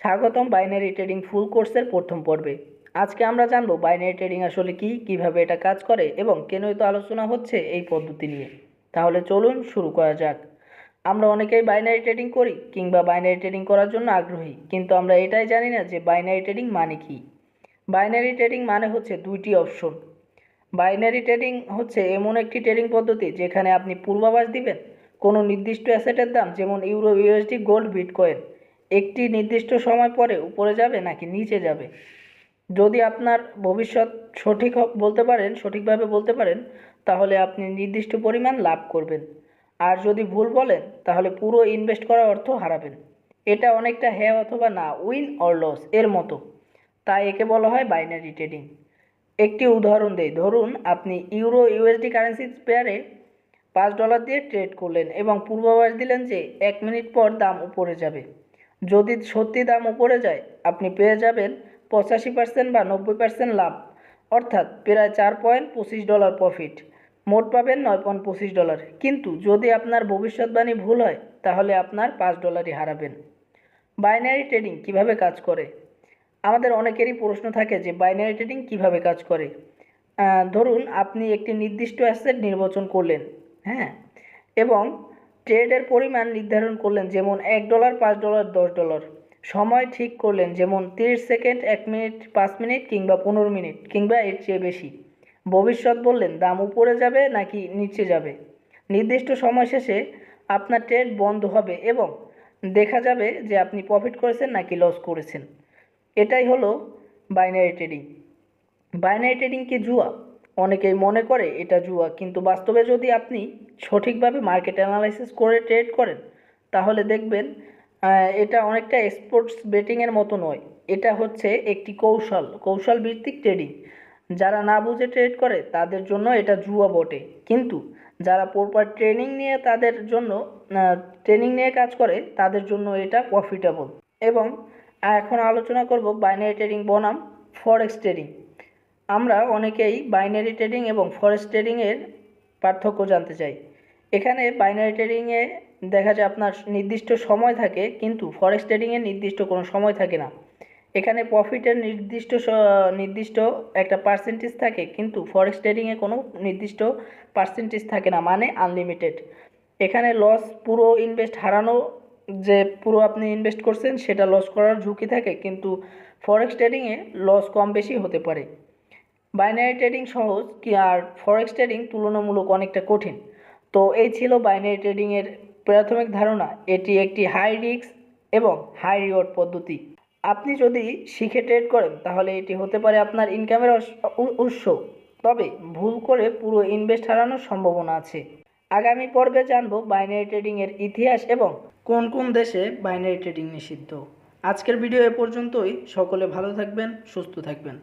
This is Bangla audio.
স্বাগতম বাইনারি ট্রেডিং ফুল কোর্সের প্রথম পর্বে। আজকে আমরা জানব বাইনারি ট্রেডিং আসলে কি, কীভাবে এটা কাজ করে এবং কেনই তো আলোচনা হচ্ছে এই পদ্ধতি নিয়ে। তাহলে চলুন শুরু করা যাক। আমরা অনেকেই বাইনারি ট্রেডিং করি কিংবা বাইনারি ট্রেডিং করার জন্য আগ্রহী, কিন্তু আমরা এটাই জানি না যে বাইনারি ট্রেডিং মানে কি। বাইনারি ট্রেডিং মানে হচ্ছে দুইটি অপশন বাইনারি ট্রেডিং হচ্ছে এমন একটি ট্রেডিং পদ্ধতি যেখানে আপনি পূর্বাভাস দিবেন কোনো নির্দিষ্ট অ্যাসেটের দাম, যেমন ইউরো ইউএসডি গোল্ড বিটকয়েন একটি নির্দিষ্ট সময় পরে উপরে যাবে নাকি নিচে যাবে? যদি আপনার ভবিষ্যৎ সঠিক বলতে পারেন, সঠিকভাবে বলতে পারেন, তাহলে আপনি নির্দিষ্ট পরিমাণ লাভ করবেন। আর যদি ভুল বলেন, তাহলে পুরো ইনভেস্ট করা অর্থ হারাবেন। এটা অনেকটা হ্যাঁ অথবা না উইন অর লস এর মতো। তাই একে বলা হয় বাইনারি ট্রেডিং একটি উদাহরণ দেই। ধরুন, আপনি ইউরো ইউএসডি কারেন্সি পেয়ারে পাঁচ ডলার দিয়ে ট্রেড করলেন এবং পূর্বাভাস দিলেন যে এক মিনিট পর দাম উপরে যাবে। যদি সত্যি দাম উপরে যায়, আপনি পেয়ে যাবেন পঁচাশি পার্সেন্ট বা নব্বই পার্সেন্ট লাভ। অর্থাৎ প্রায় চার পয়েন্ট পঁচিশ ডলার প্রফিট মোট পাবেন নয় পয়েন্ট পঁচিশ ডলার। কিন্তু যদি আপনার ভবিষ্যৎবাণী ভুল হয়, তাহলে আপনার পাঁচ ডলারই হারাবেন। বাইনারি ট্রেডিং কীভাবে কাজ করে? আমাদের অনেকেরই প্রশ্ন থাকে যে বাইনারি ট্রেডিং কীভাবে কাজ করে? ধরুন আপনি একটি নির্দিষ্ট অ্যাসেট নির্বাচন করলেন হ্যাঁ? এবং ট্রেডের পরিমাণ নির্ধারণ করলেন যেমন এক ডলার, পাঁচ ডলার, দশ ডলার। সময় ঠিক করলেন যেমন তিরিশ সেকেন্ড, এক মিনিট, পাঁচ মিনিট কিংবা পনেরো মিনিট কিংবা এর চেয়ে বেশি। ভবিষ্যৎ বললেন, দাম উপরে যাবে নাকি নিচে যাবে? নির্দিষ্ট সময় শেষে আপনার ট্রেড বন্ধ হবে এবং দেখা যাবে যে আপনি প্রফিট করেছেন নাকি লস করেছেন। এটাই হলো বাইনারি ট্রেডিং বাইনারি ট্রেডিং কি জুয়া? অনেকেই মনে করে এটা জুয়া, কিন্তু বাস্তবে যদি আপনি সঠিকভাবে মার্কেট অ্যানালাইসিস করে ট্রেড করেন, তাহলে দেখবেন এটা অনেকটা স্পোর্টস বেটিংয়ের মতো নয়। এটা হচ্ছে একটি কৌশল কৌশল ভিত্তিক ট্রেডিং যারা না বুঝে ট্রেড করে, তাদের জন্য এটা জুয়া বটে। কিন্তু যারা প্রপার ট্রেনিং নিয়ে তাদের জন্য ট্রেনিং নিয়ে কাজ করে, তাদের জন্য এটা প্রফিটেবল এবং এখন আলোচনা করব বাইনারি ট্রেডিং বনাম ফরেক্স ট্রেডিং আমরা অনেকেই বাইনারি ট্রেডিং এবং ফরেক্স ট্রেডিংয়ের পার্থক্য জানতে চাই। এখানে বাইনারি ট্রেডিংয়ে দেখা যায় আপনার নির্দিষ্ট সময় থাকে, কিন্তু ফরেক্স ট্রেডিংয়ে নির্দিষ্ট কোনো সময় থাকে না। এখানে প্রফিটের নির্দিষ্ট নির্দিষ্ট একটা পার্সেন্টেজ থাকে, কিন্তু ফরেক্স ট্রেডিংয়ে কোনো নির্দিষ্ট পার্সেন্টেজ থাকে না মানে আনলিমিটেড এখানে লস পুরো ইনভেস্ট হারানো যে পুরো আপনি ইনভেস্ট করছেন, সেটা লস করার ঝুঁকি থাকে, কিন্তু ফরেক্স ট্রেডিংয়ে লস কম বেশি হতে পারে। বাইনারি ট্রেডিং সহজ, কি আর ফরেক্স ট্রেডিং তুলনামূলক অনেকটা কঠিন। তো এই ছিল বাইনারি ট্রেডিংয়ের প্রাথমিক ধারণা। এটি একটি হাই রিস্ক এবং হাই রিওয়ার্ড পদ্ধতি। আপনি যদি শিখে ট্রেড করেন, তাহলে এটি হতে পারে আপনার ইনকামের উৎস। তবে ভুল করে পুরো ইনভেস্ট হারানোর সম্ভাবনা আছে। আগামী পর্বে জানব বাইনারি ট্রেডিংয়ের ইতিহাস এবং কোন কোন দেশে বাইনারি ট্রেডিং নিষিদ্ধ। আজকের ভিডিও এ পর্যন্তই। সকলে ভালো থাকবেন, সুস্থ থাকবেন।